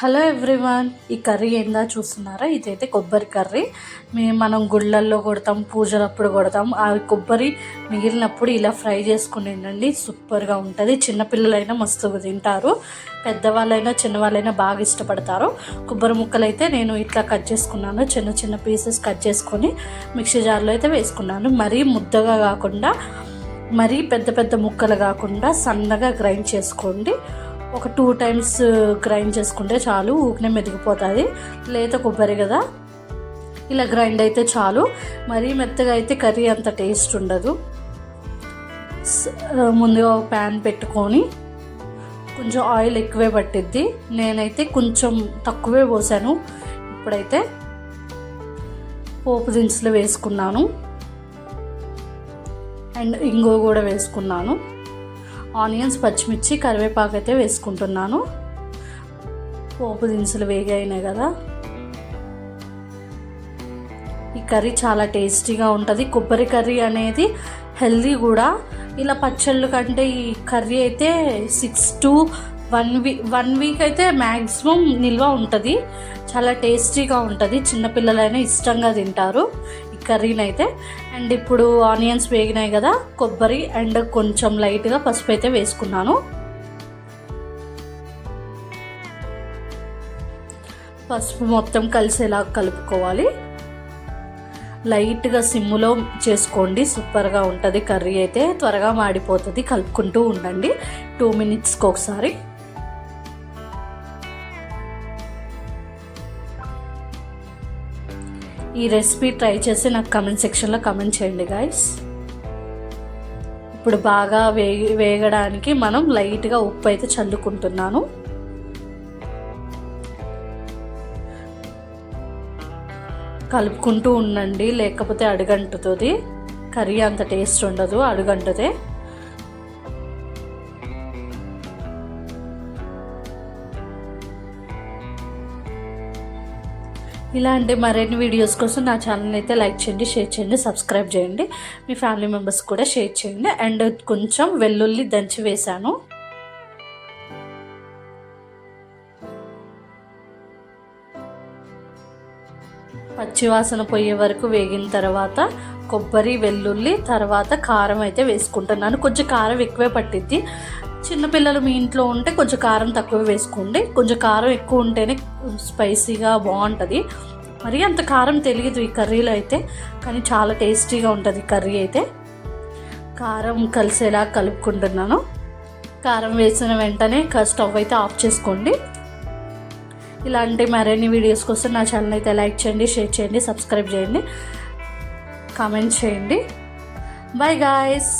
Hello everyone ఈ curry ఏందా చూస్తున్నారా? ఇదైతే కొబ్బరి కర్రీ. మేము మనం గుళ్ళల్లో కొడతాం పూజలప్పుడు కొడతాం. ఆ కొబ్బరి మిగిలినప్పుడు ఇలా ఫ్రై చేసుకుని తినండి. సూపర్గా ఉంటుంది. చిన్నపిల్లలైనా మస్తుగా తింటారు. పెద్దవాళ్ళైనా చిన్నవాళ్ళైనా బాగా ఇష్టపడతారు. కొబ్బరి ముక్కలు అయితే నేను ఇట్లా కట్ చేసుకున్నాను. చిన్న చిన్న పీసెస్ కట్ చేసుకొని మిక్సీ జార్లో అయితే వేసుకున్నాను. మరీ ముద్దగా కాకుండా మరీ పెద్ద పెద్ద ముక్కలు కాకుండా సన్నగా గ్రైండ్ చేసుకోండి. ఒక టూ టైమ్స్ గ్రైండ్ చేసుకుంటే చాలు ఊకనే మెదిగిపోతుంది. లేత కొబ్బరి కదా? ఇలా గ్రైండ్ అయితే చాలు. మరీ మెత్తగా అయితే కర్రీ అంత టేస్ట్ ఉండదు. ముందుగా ఒక ప్యాన్ పెట్టుకొని కొంచెం ఆయిల్ ఎక్కువే పట్టిద్ది. నేనైతే కొంచెం తక్కువే పోసాను. ఇప్పుడైతే పోపు దినుసులు వేసుకున్నాను. అండ్ ఇంగో కూడా వేసుకున్నాను. ఆనియన్స్ పచ్చిమిర్చి కరివేపాకు అయితే వేసుకుంటున్నాను. పోపు దినుసులు వేగైనాయి కదా. ఈ కర్రీ చాలా టేస్టీగా ఉంటుంది. కొబ్బరి కర్రీ అనేది హెల్దీ కూడా. ఇలా పచ్చళ్ళు కంటే ఈ కర్రీ అయితే six to one week one week అయితే మ్యాక్సిమం నిల్వ ఉంటుంది. చాలా టేస్టీగా ఉంటుంది. చిన్నపిల్లలైనా ఇష్టంగా తింటారు. కర్రీని అయితే అండ్ ఇప్పుడు ఆనియన్స్ వేగినాయి కదా కొబ్బరి అండ్ కొంచెం లైట్గా పసుపు అయితే వేసుకున్నాను. పసుపు మొత్తం కలిసేలా కలుపుకోవాలి. లైట్గా సిమ్ములో చేసుకోండి సూపర్గా ఉంటుంది కర్రీ అయితే. త్వరగా మాడిపోతుంది కలుపుకుంటూ ఉండండి. టూ మినిట్స్కి ఒకసారి ఈ రెసిపీ ట్రై చేసి నాకు కమెంట్ సెక్షన్లో కమెంట్ చేయండి గాయస్ ఇప్పుడు బాగా వేగి వేగడానికి మనం లైట్గా ఉప్పు అయితే చల్లుకుంటున్నాను. కలుపుకుంటూ ఉండండి లేకపోతే అడుగంటుతుంది. కర్రీ అంత టేస్ట్ ఉండదు అడుగంటుదే ఇలాంటి మరిన్ని వీడియోస్ కోసం నా ఛానల్ అయితే లైక్ చేయండి షేర్ చేయండి సబ్స్క్రైబ్ చేయండి. మీ ఫ్యామిలీ మెంబర్స్ కూడా షేర్ చేయండి. అండ్ కొంచెం వెల్లుల్లి దంచి వేశాను. పచ్చివాసన పోయే వరకు వేగిన తర్వాత కొబ్బరి వెల్లుల్లి తర్వాత కారం అయితే వేసుకుంటున్నాను. కొంచెం కారం ఎక్కువే పట్టిద్ది. చిన్నపిల్లలు మీ ఇంట్లో ఉంటే కొంచెం కారం తక్కువ వేసుకోండి. కొంచెం కారం ఎక్కువ ఉంటేనే స్పైసీగా బాగుంటుంది. మరి అంత కారం తెలియదు ఈ కర్రీలో అయితే కానీ చాలా టేస్టీగా ఉంటుంది కర్రీ అయితే. కారం కలిసేలా కలుపుకుంటున్నాను. కారం వేసిన వెంటనే స్టవ్ అయితే ఆఫ్ చేసుకోండి. ఇలాంటి మరిన్ని వీడియోస్ కోసం నా ఛానల్ అయితే లైక్ చేయండి షేర్ చేయండి సబ్స్క్రైబ్ చేయండి కామెంట్ చేయండి. Bye guys!